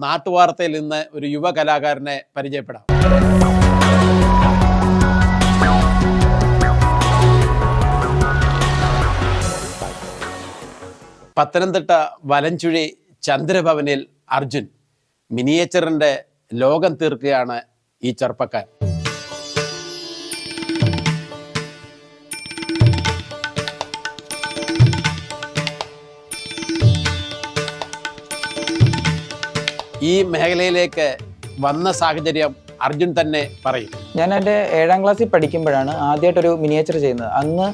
നാട്ടുവാർത്തയിൽ നിന്ന് ഒരു യുവ കലാകാരനെ പരിചയപ്പെടാം. പത്തനംതിട്ട വലഞ്ചുഴി ചന്ദ്രഭവനിൽ അർജുൻ മിനിയേച്ചറിന്റെ ലോകം തീർക്കുകയാണ് ഈ ചെറുപ്പക്കാരൻ. ഈ മേഖലയിലേക്ക് വന്ന സാഹചര്യം അർജുൻ തന്നെ പറയും. ഞാൻ എന്റെ ഏഴാം ക്ലാസ്സിൽ പഠിക്കുമ്പോഴാണ് ആദ്യമായിട്ടൊരു മിനിയേച്ചർ ചെയ്യുന്നത്. അന്ന്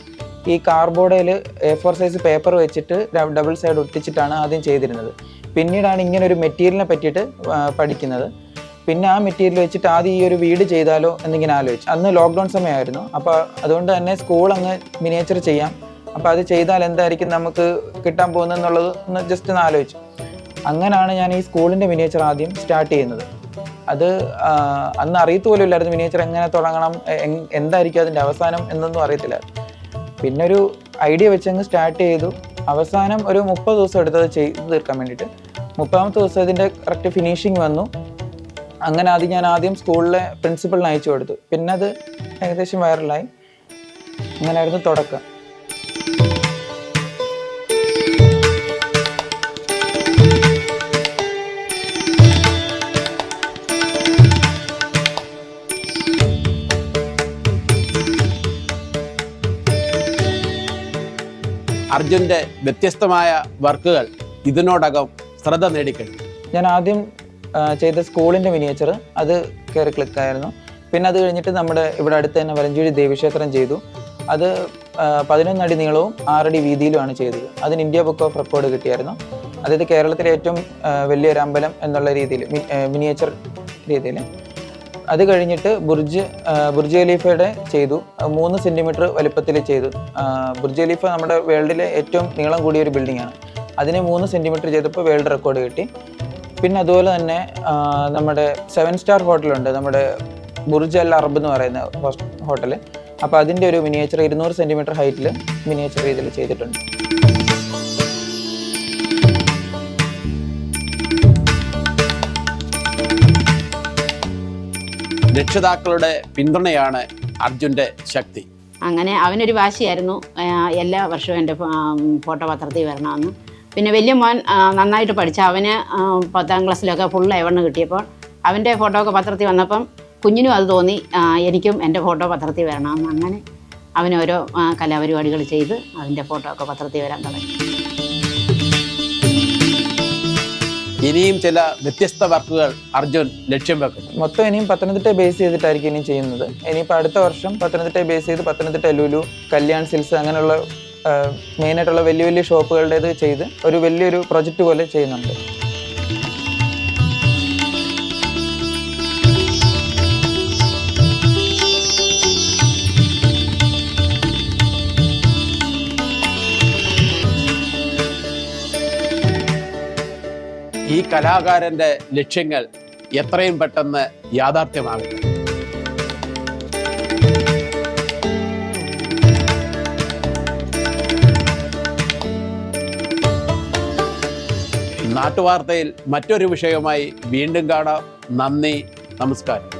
ഈ കാർബോർഡിൽ എ ഫോർ സൈസ് പേപ്പർ വെച്ചിട്ട് ഡബിൾ സൈഡ് ഒട്ടിച്ചിട്ടാണ് ആദ്യം ചെയ്തിരുന്നത്. പിന്നീടാണ് ഇങ്ങനെ ഒരു മെറ്റീരിയലിനെ പറ്റിയിട്ട് പഠിക്കുന്നത്. പിന്നെ ആ മെറ്റീരിയൽ വെച്ചിട്ട് ആദ്യം ഈ ഒരു വീട് ചെയ്താലോ എന്നിങ്ങനെ ആലോചിച്ചു. അന്ന് ലോക്ക്ഡൗൺ സമയമായിരുന്നു. അപ്പോൾ അതുകൊണ്ട് തന്നെ സ്കൂൾ അങ്ങ് മിനിയേച്ചർ ചെയ്യാം. അപ്പോൾ അത് ചെയ്താൽ എന്തായിരിക്കും നമുക്ക് കിട്ടാൻ പോകുന്നതെന്നുള്ളത് ഒന്ന് ജസ്റ്റ് ഒന്ന് ആലോചിച്ചു. അങ്ങനെയാണ് ഞാൻ ഈ സ്കൂളിന്റെ മിനിയേച്ചർ ആദ്യം സ്റ്റാർട്ട് ചെയ്യുന്നത്. അത് അന്ന് അറിയത്തു പോലും ഇല്ലായിരുന്നു മിനിയേച്ചർ എങ്ങനെ തുടങ്ങണം എന്തായിരിക്കും അതിന്റെ അവസാനം എന്നൊന്നും അറിയത്തില്ല. പിന്നെ ഒരു ഐഡിയ വെച്ചങ്ങ് സ്റ്റാർട്ട് ചെയ്തു. അവസാനം ഒരു മുപ്പത് ദിവസം എടുത്തത് ചെയ്ത് തീർക്കാൻ വേണ്ടിയിട്ട്. മുപ്പതാമത്തെ ദിവസം ഇതിന്റെ കറക്റ്റ് ഫിനിഷിങ് വന്നു. അങ്ങനെ അത് ഞാൻ ആദ്യം സ്കൂളിലെ പ്രിൻസിപ്പളിന് അയച്ചു കൊടുത്തു. പിന്നെ അത് ഏകദേശം വൈറലായി അങ്ങനെയായിരുന്നു തുടക്കം. അർജുന്റെ വ്യത്യസ്തമായ വർക്കുകൾ ഇതിനോടകം ശ്രദ്ധ നേടിക്കഴിഞ്ഞു. ഞാൻ ആദ്യം ചെയ്ത സ്കൂളിന്റെ മിനിയേച്ചർ അത് കയറി ക്ലിക്കായിരുന്നു. പിന്നെ അത് കഴിഞ്ഞിട്ട് നമ്മുടെ ഇവിടെ അടുത്ത് തന്നെ വലഞ്ചേരി ദേവീക്ഷേത്രം ചെയ്തു. അത് പതിനൊന്നടി നീളവും ആറടി വീതിയിലുമാണ് ചെയ്തത്. അതിന് ഇന്ത്യ ബുക്ക് ഓഫ് റെക്കോർഡ് കിട്ടിയായിരുന്നു. അതായത് കേരളത്തിലെ ഏറ്റവും വലിയൊരു അമ്പലം എന്നുള്ള രീതിയിൽ മിനിയേച്ചർ രീതിയിൽ. അത് കഴിഞ്ഞിട്ട് ബുർജ് ബുർജ് ഖലീഫയുടെ ചെയ്തു. മൂന്ന് സെന്റിമീറ്റർ വലിപ്പത്തിൽ ചെയ്തു. ബുർജ് ഖലീഫ നമ്മുടെ വേൾഡിലെ ഏറ്റവും നീളം കൂടിയ ഒരു ബിൽഡിംഗ് ആണ്. അതിന് മൂന്ന് സെന്റിമീറ്റർ ചെയ്തപ്പോൾ വേൾഡ് റെക്കോർഡ് കിട്ടി. പിന്നെ അതുപോലെ തന്നെ നമ്മുടെ സെവൻ സ്റ്റാർ ഹോട്ടലുണ്ട് നമ്മുടെ ബുർജ് അൽ അറബ് എന്ന് പറയുന്ന ഹോട്ടൽ അപ്പോൾ അതിന്റെ ഒരു മിനിയേച്ചർ ഇരുന്നൂറ് സെന്റിമീറ്റർ ഹൈറ്റിൽ മിനിയേച്ചർ രീതിയിൽ ചെയ്തിട്ടുണ്ട്. രക്ഷിതാക്കളുടെ പിന്തുണയാണ് അർജുന്റെ ശക്തി. അങ്ങനെ അവനൊരു വാശിയായിരുന്നു. എല്ലാ വർഷവും എന്റെ ഫോട്ടോ പത്രത്തിൽ വരണമെന്ന്. പിന്നെ വലിയ മോൻ നന്നായിട്ട് പഠിച്ച. അവന് പത്താം ക്ലാസ്സിലൊക്കെ ഫുൾ എവണ്ണം കിട്ടിയപ്പോൾ അവന്റെ ഫോട്ടോ ഒക്കെ പത്രത്തിൽ വന്നപ്പം കുഞ്ഞിനും അത് തോന്നി എനിക്കും എന്റെ ഫോട്ടോ പത്രത്തിൽ വരണമെന്ന്. അങ്ങനെ അവനോരോ കലാപരിപാടികൾ ചെയ്ത് അതിന്റെ ഫോട്ടോ ഒക്കെ പത്രത്തിൽ വരാൻ തുടങ്ങി. ഇനിയും ചില വ്യത്യസ്ത വർക്കുകൾ അർജുൻ ലക്ഷ്യം വെക്കുന്നു. മൊത്തം ഇനിയും പത്തനംതിട്ട ബേസ് ചെയ്തിട്ടായിരിക്കും ഇനിയും ചെയ്യുന്നത്. ഇനിയിപ്പോൾ അടുത്ത വർഷം പത്തനംതിട്ട ബേസ് ചെയ്ത് പത്തനംതിട്ട ലുലു കല്യാൺ സിൽസ് അങ്ങനെയുള്ള മെയിനായിട്ടുള്ള വലിയ വലിയ ഷോപ്പുകളുടേത് ചെയ്ത് ഒരു വലിയൊരു പ്രൊജക്റ്റ് പോലെ ചെയ്യുന്നുണ്ട്. ഈ കലാകാരന്റെ ലക്ഷ്യങ്ങൾ എത്രയും പെട്ടെന്ന് യാഥാർത്ഥ്യമാകും. നാട്ടുവാർത്തയിൽ മറ്റൊരു വിഷയവുമായി വീണ്ടും കാണാം. നന്ദി നമസ്കാരം.